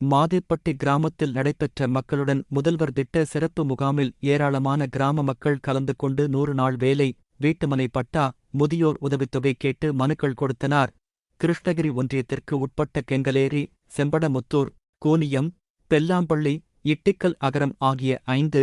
மாதிப்பட்டி கிராமத்தில் நடைபெற்ற மக்களுடன் முதல்வர் திட்ட சிறப்பு முகாமில் ஏராளமான கிராம மக்கள் கலந்து கொண்டு நூறு நாள் வேலை வீட்டுமனை பட்டா முதியோர் உதவித்தொகை கேட்டு மனுக்கள் கொடுத்தனர். கிருஷ்ணகிரி ஒன்றியத்திற்கு உட்பட்ட கெங்கலேரி செம்படமுத்தூர் கூனியம் பெல்லாம்பள்ளி இட்டிக்கல் அகரம் ஆகிய ஐந்து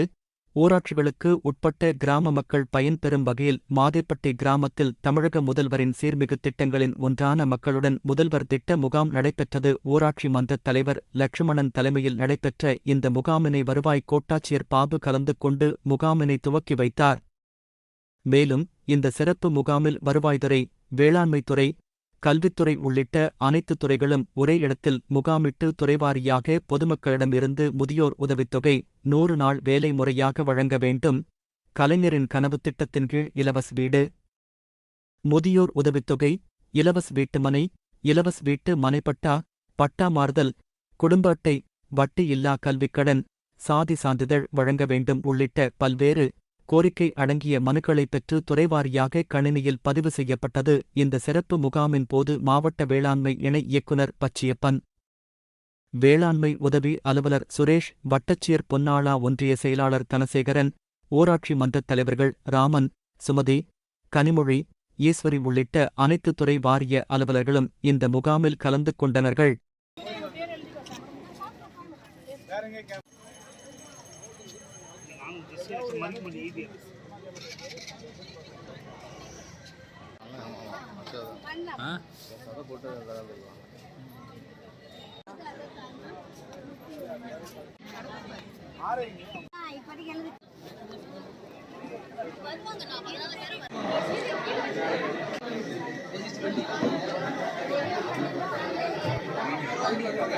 ஊராட்சிகளுக்கு உட்பட்ட கிராம மக்கள் பயன்பெறும் வகையில் மாதேப்பட்டி கிராமத்தில் தமிழக முதல்வரின் சீர்மிகு திட்டங்களின் ஒன்றான மக்களுடன் முதல்வர் திட்ட முகாம் நடைபெற்றது. ஊராட்சி மன்ற தலைவர் லட்சுமணன் தலைமையில் நடைபெற்ற இந்த முகாமினை வருவாய் கோட்டாட்சியர் பாபு கலந்து கொண்டு முகாமினை துவக்கி வைத்தார். மேலும் இந்த சிறப்பு முகாமில் வருவாய்த்துறை வேளாண்மைத்துறை கல்வித்துறை உள்ளிட்ட அனைத்து துறைகளும் ஒரே இடத்தில் முகாமிட்டு துறைவாரியாக பொதுமக்களிடமிருந்து முதியோர் உதவித்தொகை நூறு நாள் வேலை முறையாக வழங்க வேண்டும். கலைஞரின் கனவு திட்டத்தின் கீழ் இலவச வீடு. முதியோர் உதவித்தொகை இலவச வீட்டுமனை இலவச வீட்டு மனைப்பட்டா பட்டா மாறுதல் குடும்ப அட்டை வட்டி இல்லா கல்விக்கடன் சாதி சான்றிதழ் வழங்க வேண்டும் உள்ளிட்ட பல்வேறு கோரிக்கை அடங்கிய மனுக்களை பெற்று துறைவாரியாக கணினியில் பதிவு செய்யப்பட்டது. இந்த சிறப்பு முகாமின் போது மாவட்ட வேளாண்மை இணை இயக்குனர் பச்சியப்பன் வேளாண்மை உதவி அலுவலர் சுரேஷ் வட்டச்சியர் பொன்னாளா ஒன்றிய செயலாளர் தனசேகரன் ஊராட்சி மன்றத் தலைவர்கள் ராமன் சுமதி கனிமொழி ஈஸ்வரி உள்ளிட்ட அனைத்து துறை வாரிய அலுவலர்களும் இந்த முகாமில் கலந்து கொண்டனர்கள். வருவாங்க